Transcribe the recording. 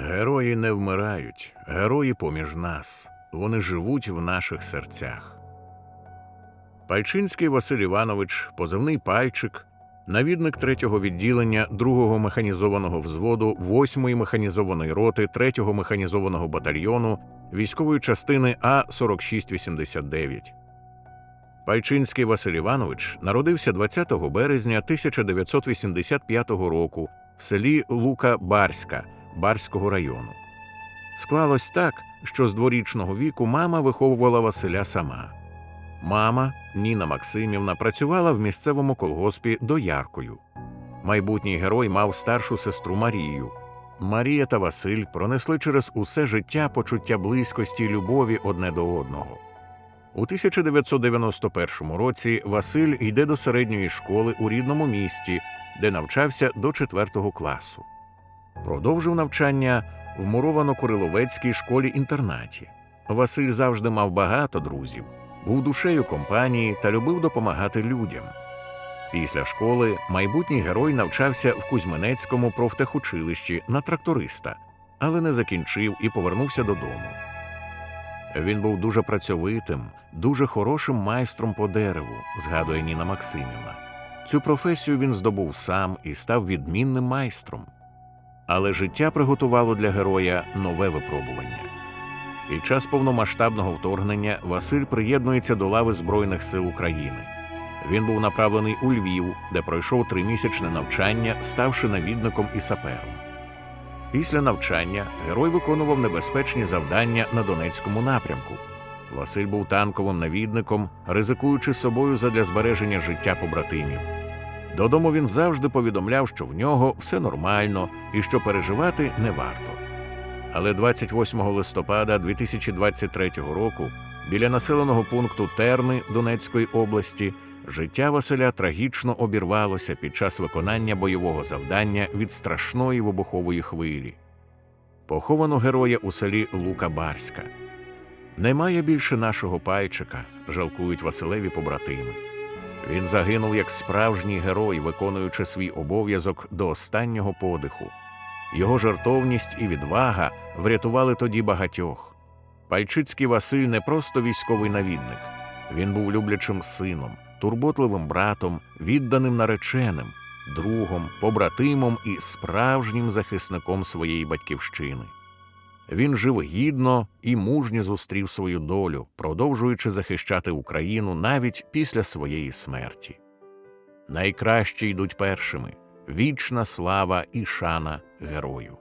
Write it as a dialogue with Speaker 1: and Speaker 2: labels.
Speaker 1: Герої не вмирають, герої поміж нас. Вони живуть в наших серцях. Пальчинський Василь Іванович, позивний пальчик, навідник 3-го відділення 2-го механізованого взводу 8-ї механізованої роти 3-го механізованого батальйону військової частини А 4689. Пальчинський Василь Іванович народився 20 березня 1985 року в селі Лука Барська Барського району. Склалось так, що з дворічного віку мама виховувала Василя сама. Мама Ніна Максимівна працювала в місцевому колгоспі дояркою. Майбутній герой мав старшу сестру Марію. Марія та Василь пронесли через усе життя почуття близькості й любові одне до одного. У 1991 році Василь йде до середньої школи у рідному місті, де навчався до 4 класу. Продовжив навчання в муровано-куриловецькій школі-інтернаті. Василь завжди мав багато друзів, був душею компанії та любив допомагати людям. Після школи майбутній герой навчався в Кузьминецькому профтехучилищі на тракториста, але не закінчив і повернувся додому. Він був дуже працьовитим, дуже хорошим майстром по дереву, згадує Ніна Максимівна. Цю професію він здобув сам і став відмінним майстром. Але життя приготувало для героя нове випробування. Під час повномасштабного вторгнення Василь приєднується до лави Збройних сил України. Він був направлений у Львів, де пройшов тримісячне навчання, ставши навідником і сапером. Після навчання герой виконував небезпечні завдання на Донецькому напрямку. Василь був танковим навідником, ризикуючи собою задля збереження життя побратимів. Додому він завжди повідомляв, що в нього все нормально і що переживати не варто. Але 28 листопада 2023 року біля населеного пункту Терни Донецької області життя Василя трагічно обірвалося під час виконання бойового завдання від страшної вибухової хвилі. Поховано героя у селі Лука Барська. Немає більше нашого пальчика, жалкують Василеві побратими. Він загинув як справжній герой, виконуючи свій обов'язок до останнього подиху. Його жертовність і відвага врятували тоді багатьох. Пальчицький Василь не просто військовий навідник, він був люблячим сином, турботливим братом, відданим нареченим, другом, побратимом і справжнім захисником своєї батьківщини. Він жив гідно і мужньо зустрів свою долю, продовжуючи захищати Україну навіть після своєї смерті. Найкращі йдуть першими вічна слава і шана герою.